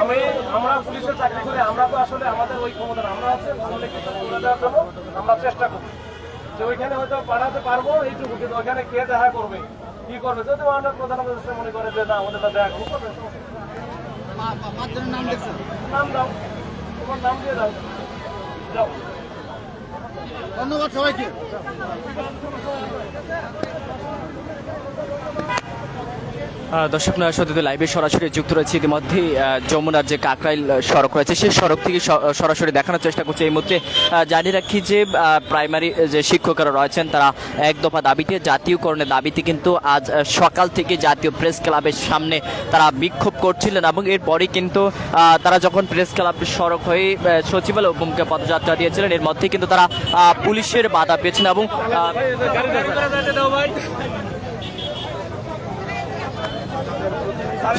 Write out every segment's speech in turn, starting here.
আমি, আমরা পুলিশের চাকরি করি, আমরা তো আসলে আমাদের ওই ক্ষমতা, আমরা জন্য আমরা চেষ্টা করি। যে ওইখানে হয়তো পাঠাতে পারব এইটুকু কিন্তু ওইখানে কে দেখা করবে? কি করবে? যদি আমরা প্রধানমন্ত্রী মনে করে যে না আমাদের দেখা করব। নাম দাও। তোমার নাম দিয়ে দাও। যাও। ধন্যবাদ সবাইকে। দর্শক নয় লাইভে সরাসরি যুক্ত রয়েছে ইতিমধ্যে যমুনার যে কাকরাইল সড়ক রয়েছে, সেই সড়ক থেকে সরাসরি দেখানোর চেষ্টা করছে এই মুহূর্তে। জানিয়ে রাখি যে প্রাইমারি যে শিক্ষকরা রয়েছেন, তারা এক দফা দাবিতে, জাতীয়করণের দাবিতে কিন্তু আজ সকাল থেকে জাতীয় প্রেস ক্লাবের সামনে তারা বিক্ষোভ করছিলেন এবং এরপরই কিন্তু তারা যখন প্রেস ক্লাবের সড়ক হয়ে সচিবালয় উপমুখে পদযাত্রা দিয়েছিলেন এর মধ্যে কিন্তু তারা পুলিশের বাধা পেয়েছেন এবং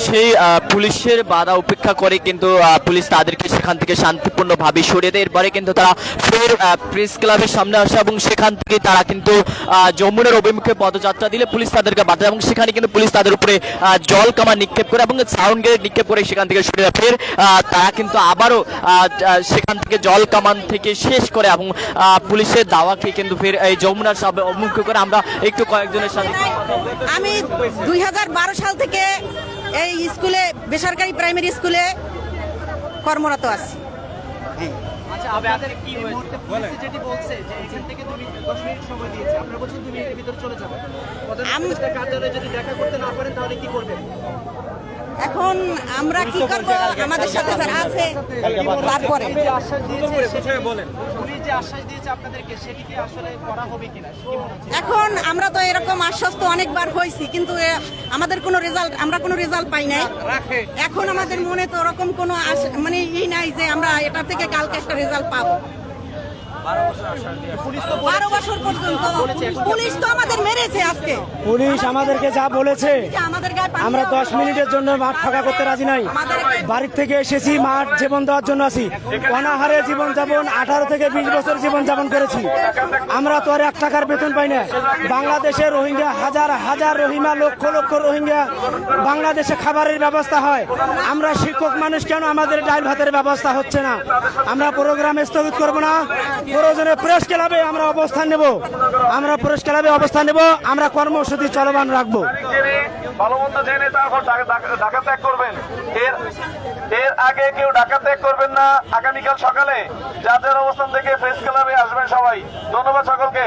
সেই পুলিশের বাধা উপেক্ষা করে কিন্তু পুলিশ তাদেরকে সেখান থেকে শান্তিপূর্ণভাবে সরিয়ে দেয় এরপরে কিন্তু তারা ফের প্রেস ক্লাবের সামনে আসে এবং সেখান থেকে তারা কিন্তু যমুনার অভিমুখে পদযাত্রা দিলে পুলিশ তাদেরকে বাধা এবং সেখানে কিন্তু পুলিশ তাদের উপরে জল কামান নিক্ষেপ করে এবং সাউন্ড গ্রেড নিক্ষেপ করে সেখান থেকে সরে যায় ফের তারা কিন্তু আবারও সেখান থেকে জল কামান থেকে শেষ করে এবং পুলিশের দাওয়াকে কিন্তু ফের এই যমুনার সামনে অভিমুখে করে আমরা একটু কয়েকজনের সাথে। আমি দুই হাজার বারো সাল থেকে এই স্কুলে বেসরকারি প্রাইমারি স্কুলে কর্মরত আছি। আচ্ছা আপনাদের কি হয়েছে? পুলিশ যেটি বলছে যে এখান থেকে তুমি দশ মিনিট সময় দিয়েছে আপনারা বলছেন দুই মিনিটের ভিতরে চলে যাবেন প্রধান আম- এখন আমরা কি করব? আমাদের সাথে যারা আছে, তারপরে। এখন আমরা তো এরকম আশ্বাস তো অনেকবার হয়েছি, কিন্তু আমাদের কোনো রেজাল্ট আমরা কোনো রেজাল্ট পাই নাই। এখন আমাদের মনে তো ওরকম কোনো মানে ই নাই যে আমরা এটা থেকে কালকে একটা রেজাল্ট পাবো। বারো বছর পর্যন্ত পুলিশ তো আমাদের মেরেছে আজকে। পুলিশ আমাদেরকে যা বলেছে। আমরা দশ মিনিটের জন্য মাঠ ফাঁকা করতে রাজি নাই। বাড়ির থেকে এসেছি মাঠ জীবন দেওয়ার জন্য আছি। অনাহারে জীবন যাপন আঠারো থেকে বিশ বছর জীবন যাপন করেছি। আমরা তো আর এক টাকার বেতন পাই না। বাংলাদেশে রোহিঙ্গা হাজার হাজার রোহিঙ্গা লক্ষ লক্ষ রোহিঙ্গা বাংলাদেশে খাবারের ব্যবস্থা হয়। আমরা শিক্ষক মানুষ কেন আমাদের ডাল ভাতের ব্যবস্থা হচ্ছে না? আমরা প্রোগ্রাম স্থগিত করব না? প্রয়োজনে প্রেস ক্লাবে আমরা অবস্থান নেব। আমরা প্রেস ক্লাবে অবস্থান নেব। আমরা কর্মসূচি চলমান রাখব। ভালোমন্দ ভালো মন্দ জেনে তারপর ঢাকা ত্যাগ করবেন এর এর আগে কেউ ঢাকা ত্যাগ করবেন না আগামীকাল সকালে। যাদের অবস্থান থেকে প্রেস ক্লাবে আসবেন সবাই। ধন্যবাদ সকলকে।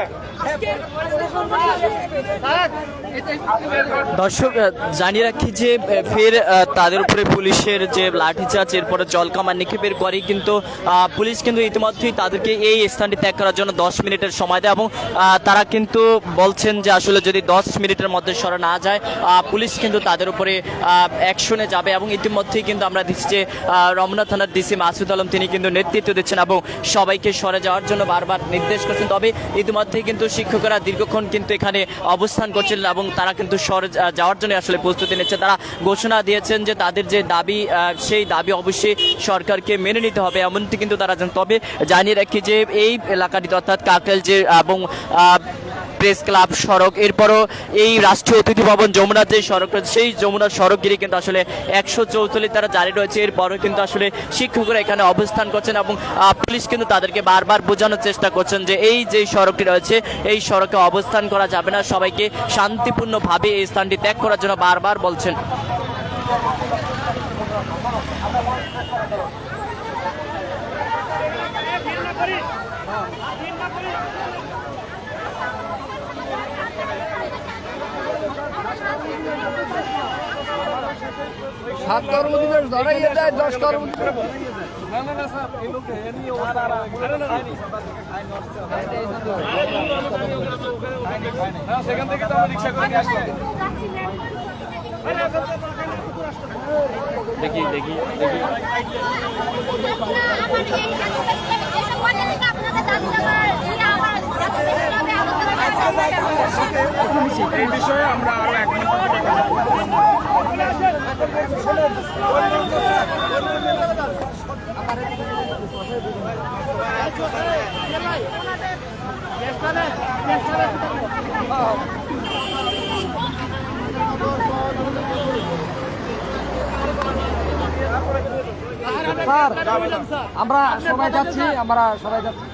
দর্শক জানিয়ে রাখি যে ফের তাদের উপরে পুলিশের যে লাঠিচার্জ এরপরে জল কামান নিক্ষেপের পরে কিন্তু পুলিশ কিন্তু ইতিমধ্যেই তাদেরকে এই স্থানটি ত্যাগ করার জন্য দশ মিনিটের সময় দেয় এবং তারা কিন্তু বলছেন যে আসলে যদি দশ মিনিটের মধ্যে সরে না যায় পুলিশ কিন্তু তাদের উপরে অ্যাকশনে যাবে এবং ইতিমধ্যেই কিন্তু আমরা দেখছি যে রমনা থানার ডিসি মাসুদ আলম, তিনি কিন্তু নেতৃত্ব দিচ্ছেন এবং সবাইকে সরে যাওয়ার জন্য বারবার নির্দেশ করছেন। তবে ইতিমধ্যেই কিন্তু শিক্ষকরা দীর্ঘক্ষণ কিন্তু এখানে অবস্থান করছিলেন এবং তারা কিন্তু সরে যাওয়ার জন্য আসলে প্রস্তুতি নিচ্ছে। তারা ঘোষণা দিয়েছেন যে তাদের যে দাবি সেই দাবি অবশ্যই সরকারকে মেনে নিতে হবে, এমনটি কিন্তু তারা জানেন তবে জানিয়ে রাখি যে এই এলাকাটি অর্থাৎ কাকরাইল যে, এবং প্রেস ক্লাব সড়ক এরপরও এই রাষ্ট্রীয় অতিথি ভবন যমুনার যে সড়ক রয়েছে সেই যমুনার সড়ক ঘিরে কিন্তু আসলে একশো চৌচল্লিশ তারা জারি রয়েছে এরপরও কিন্তু আসলে শিক্ষকরা এখানে অবস্থান করছেন এবং পুলিশ কিন্তু তাদেরকে বারবার বোঝানোর চেষ্টা করছেন যে এই যে সড়কটি রয়েছে এই সড়কে অবস্থান করা যাবে না সবাইকে শান্তিপূর্ণভাবে এই স্থানটি ত্যাগ করার জন্য বারবার বলছেন সাত কর্মদিবস ধরাইয়ে দেয় দশ কর্ম সেখান থেকে তো আমরা রিক্সা করে আসলাম দেখি দেখি। দেখি আপনাদের দাবি এই বিষয়ে আমরা আরও। স্যার আমরা সবাই যাচ্ছি আমরা সবাই যাচ্ছি